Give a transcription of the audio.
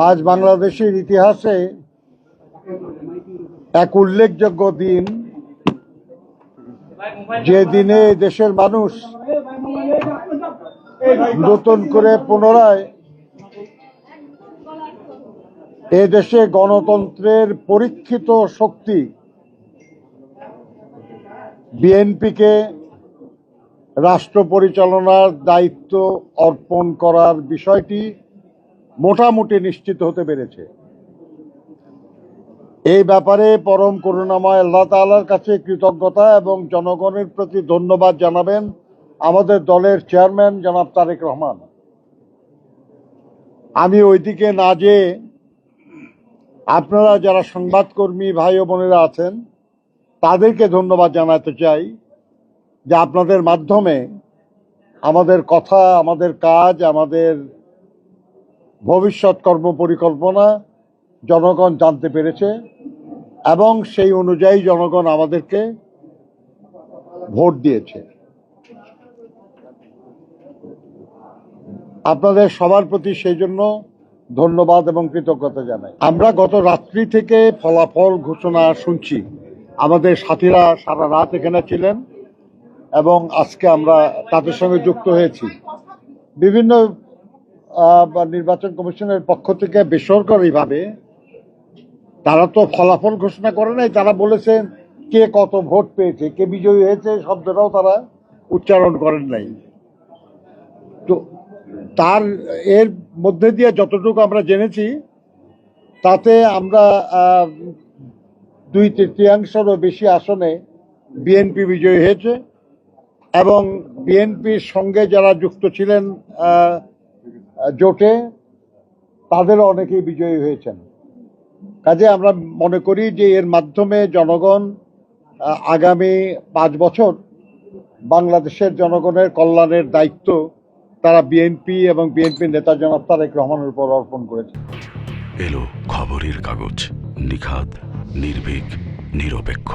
আজ বাংলাদেশের ইতিহাসে এক উল্লেখযোগ্য দিন। যে দিনে দেশের মানুষ নতুন করে পুনরায় এ দেশে গণতন্ত্রের পরীক্ষিত শক্তি বিএনপিকে রাষ্ট্র পরিচালনার দায়িত্ব অর্পণ করার বিষয়টি মোটামুটি নিশ্চিত হতে পেরেছে। এই ব্যাপারে পরম করুণাময় আল্লাহ তাআলার কাছে কৃতজ্ঞতা এবং জনগণের প্রতি ধন্যবাদ জানাবেন আমাদের দলের চেয়ারম্যান জনাব তারেক রহমান। আমি ওইদিকে না যেয়ে আপনারা যারা সংবাদকর্মী ভাই ও বোনেরা আছেন, তাদেরকে ধন্যবাদ জানাতে চাই যে আপনাদের মাধ্যমে আমাদের কথা, আমাদের কাজ, আমাদের ভবিষ্যৎ কর্ম পরিকল্পনা জনগণ জানতে পেরেছে এবং সেই অনুযায়ী জনগণ আমাদেরকে ভোট দিয়েছে। আপনাদের সবার প্রতি সেই জন্য ধন্যবাদ এবং কৃতজ্ঞতা জানাই। আমরা গত রাত্রি থেকে ফলাফল ঘোষণা শুনছি। আমাদের সাথীরা সারা রাত এখানে ছিলেন এবং আজকে আমরা তাদের সঙ্গে যুক্ত হয়েছি। বিভিন্ন নির্বাচন কমিশনের পক্ষ থেকে বেসরকারিভাবে তারা তো ফলাফল ঘোষণা করে নাই, তারা বলেছেন কে কত ভোট পেয়েছে, কে বিজয়ী হয়েছে শব্দটাও তারা উচ্চারণ করেন নাই। তো তার, এর মধ্যে দিয়ে যতটুকু আমরা জেনেছি, তাতে আমরা দুই তৃতীয়াংশেরও বেশি আসনে বিএনপি বিজয়ী হয়েছে এবং বিএনপির সঙ্গে যারা যুক্ত ছিলেন জোটে তাদের অনেকেই বিজয়ী হয়েছেন। কাজে আমরা মনে করি যে এর মাধ্যমে জনগণ আগামী পাঁচ বছর বাংলাদেশের জনগণের কল্যাণের দায়িত্ব তারা বিএনপি এবং বিএনপির নেতা জনাব তারেক রহমানের উপর অর্পণ করেছে। এলো খবরের কাগজ নিখাত নির্ভীক, নিরপেক্ষ।